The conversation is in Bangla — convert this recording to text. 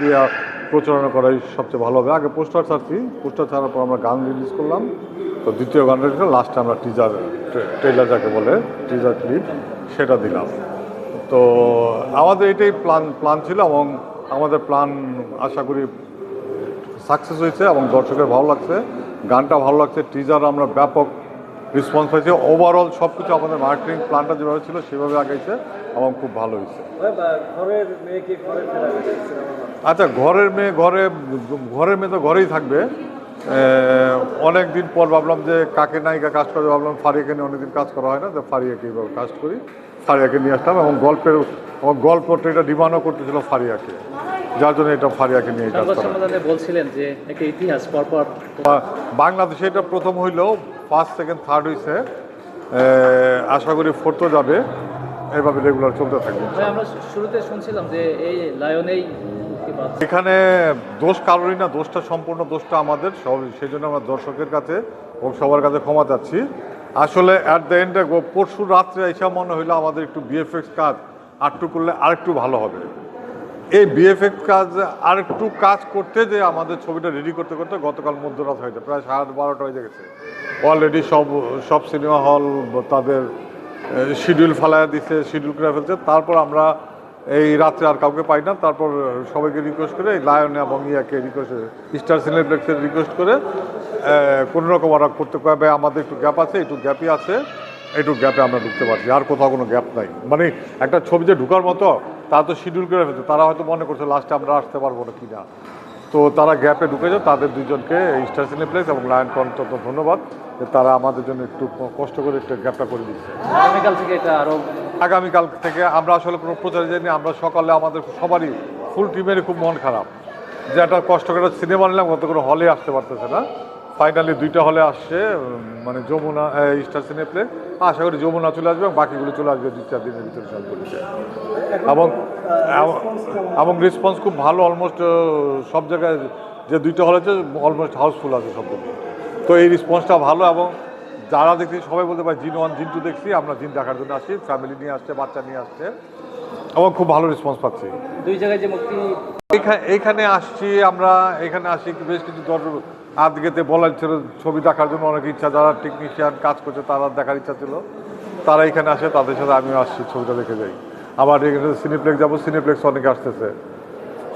দিয়ে প্রচারণা করাই সবচেয়ে ভালো হবে। আগে পোস্টার ছাড়ছি। পোস্টার ছাড়ার পর আমরা গান রিলিজ করলাম। তো দ্বিতীয় গান রিলিজ করে লাস্টে আমরা টিজার ট্রেলার যাকে বলে টিজার ক্লিপ সেটা দিলাম। তো আমাদের এটাই প্ল্যান প্ল্যান ছিল এবং আমাদের প্ল্যান আশা করি সাকসেস হয়েছে এবং দর্শকের ভালো লাগছে। গানটা ভালো লাগছে। টিজার আমরা ব্যাপক রেসপন্স হয়েছে। ওভারঅল সব কিছু আমাদের মার্কেটিং প্ল্যানটা যেভাবে ছিল সেভাবে আগাইছে এবং খুব ভালো হয়েছে। আচ্ছা ঘরের মেয়ে ঘরে ঘরের মেয়ে তো ঘরেই থাকবে। অনেক দিন পর ভাবলাম যে কাকে নায়িকা কাজ করে ভাবলাম ফারিয়াকে নিয়ে অনেকদিন কাজ করা হয় না তো ফারিয়াকে এইভাবে কাজ করি। ফারিয়াকে নিয়ে আসলাম এবং গল্পের এবং গল্পটা এটা ডিমান্ডও করতেছিল ফারিয়াকে। যার জন্য এটা ফারিয়াকে নিয়ে কাজ করা। বলছিলেন যে একটা ইতিহাস পরপর বাংলাদেশে এটা প্রথম হইলেও ফার্স্ট সেকেন্ড থার্ড হয়েছে আশা করি ফোর্থও যাবে। এভাবে রেগুলার চলতে থাকবে। আমরা শুরুতে শুনছিলাম যে এই লায়নেই এখানে দোষ কারোরই না দোষটা সম্পূর্ণ দোষটা আমাদের সব সেই জন্য আমরা দর্শকের কাছে এবং সবার কাছে ক্ষমা চাচ্ছি। আসলে অ্যাট দ্য এন্ডে পরশু রাত্রে এসে মনে হইল আমাদের একটু বিএফএক্স কাজ আরটু করলে আরেকটু ভালো হবে। এই বিএফএক্স কাজ আর একটু কাজ করতে যে আমাদের ছবিটা রেডি করতে করতে গতকাল মধ্যরাত হয়েছে, প্রায় সাড়ে বারোটা হয়ে গেছে। অলরেডি সব সব সিনেমা হল তাদের শিডিউল ফালায় দিছে শিডিউল করে ফেলছে। তারপর আমরা এই রাত্রে আর কাউকে পাই না। তারপর সবাইকে রিকোয়েস্ট করে লায়ন এবং ইয়াকে রিকোয়েস্ট স্টার সিনেপ্লেক্সের রিকোয়েস্ট করে কোনো রকম ওরা করতে পারবে আমাদের একটু গ্যাপ আছে, একটু গ্যাপই আছে। একটু গ্যাপে আমরা ঢুকতে পারছি, আর কোথাও কোনো গ্যাপ নাই। মানে একটা ছবি যে ঢুকার মতো তারা তো শিডিউল করে ফেলছে তারা হয়তো মনে করছে লাস্টে আমরা আসতে পারব না কি না তো তারা গ্যাপে ঢুকেছে তাদের দুজনকে স্টার সিনেপ্লেক্স এবং লায়ন অন্তত ধন্যবাদ যে তারা আমাদের জন্য একটু কষ্ট করে একটু গ্যাপটা করে দিচ্ছে আগামীকাল থেকে এটা আরও আগামীকাল থেকে আমরা আসলে কোনো প্রচারে যাইনি আমরা সকালে আমাদের সবারই ফুল টিমেরই খুব মন খারাপ। যে একটা কষ্ট করে সিনেমা নিলাম কত করে হলে আসতে পারতেছে না। ফাইনালি দুইটা হলে আসছে মানে যমুনা স্টার সিনেপ্লে আশা করি যমুনা চলে আসবে এবং বাকিগুলো চলে আসবে দুই চার দিনের ভিতরে সব বলছে এবং এবং- রেসপন্স খুব ভালো অলমোস্ট সব জায়গায় যে দুইটা হলে অলমোস্ট হাউসফুল আছে সবগুলো তো এই রেসপন্সটা ভালো এবং যারা দেখছি সবাই বলতে পারে জিন ওয়ান জিন টু দেখছি আমরা জিন দেখার জন্য আসছি ফ্যামিলি নিয়ে আসছে বাচ্চা নিয়ে আসছে এবং খুব ভালো রেসপন্স পাচ্ছি। দুই জায়গায় যে মুক্তি এখানে এইখানে আসছি আমরা এখানে আসি বেশ কিছু দর্শক আজকেতে বলার ছিল, ছবি দেখার জন্য অনেক ইচ্ছা, যারা টেকনিশিয়ান কাজ করছে তারা দেখার ইচ্ছা ছিল। তারা এখানে আসে, তাদের সাথে আমিও আসছি, ছবিটা দেখে যাই। আবার এখানে সিনেপ্লেক্স যাব সিনেপ্লেক্স অনেকে আসতেছে।